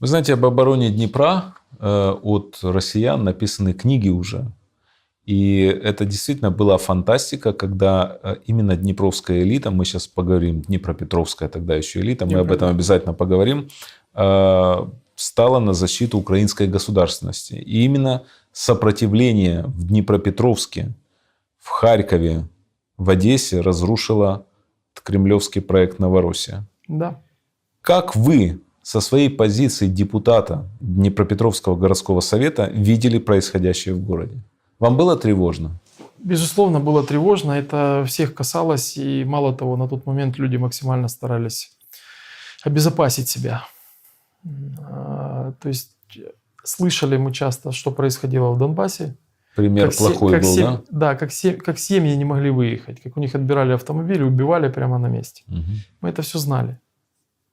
Вы знаете, об обороне Днепра э, от россиян написаны книги уже. И это действительно была фантастика, когда э, именно днепровская элита, мы сейчас поговорим, Днепропетровская тогда еще элита, мы об этом обязательно поговорим, э, стала на защиту украинской государственности. И именно сопротивление в Днепропетровске, в Харькове, в Одессе разрушило кремлевский проект «Новороссия». Да. Как вы со своей позиции депутата Днепропетровского городского совета видели происходящее в городе? Вам было тревожно? Безусловно, было тревожно. Это всех касалось. И мало того, на тот момент люди максимально старались обезопасить себя. А, То есть слышали мы часто, что происходило в Донбассе. Пример се- плохой как был, се- да? Да, как, се- как семьи не могли выехать, как у них отбирали автомобили, убивали прямо на месте. Мгм. Мы это все знали.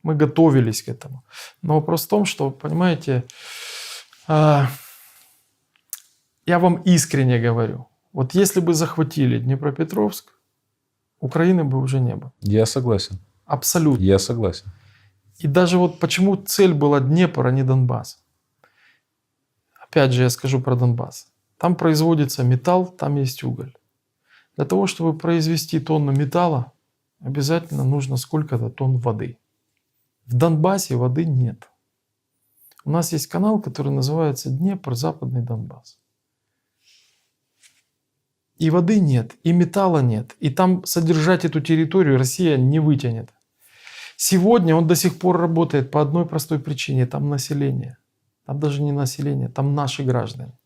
Мы готовились к этому. Но вопрос в том, что, понимаете, а, я вам искренне говорю, вот если бы захватили Днепропетровск, Украины бы уже не было. Я согласен. Абсолютно. Я согласен. И даже вот почему цель была Днепр, а не Донбасс. Опять же, я скажу про Донбасс. Там производится металл, там есть уголь. Для того, чтобы произвести тонну металла, обязательно нужно сколько-то тонн воды. В Донбассе воды нет. У нас есть канал, который называется Днепр, Западный Донбасс. И воды нет, и металла нет. И там содержать эту территорию Россия не вытянет. Сегодня он до сих пор работает по одной простой причине. Там население. Там даже не население, там наши граждане.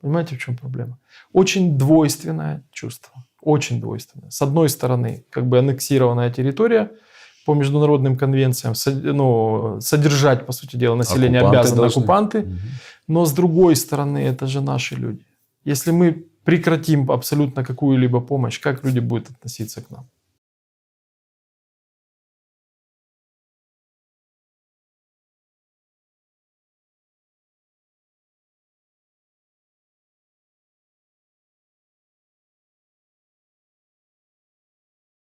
Понимаете, в чем проблема? Очень двойственное чувство. Очень двойственное. С одной стороны, как бы аннексированная территория по международным конвенциям, ну, содержать, по сути дела, население Оккупанты обязаны должны. оккупанты. Но с другой стороны, это же наши люди. Если мы прекратим абсолютно какую-либо помощь, как люди будут относиться к нам?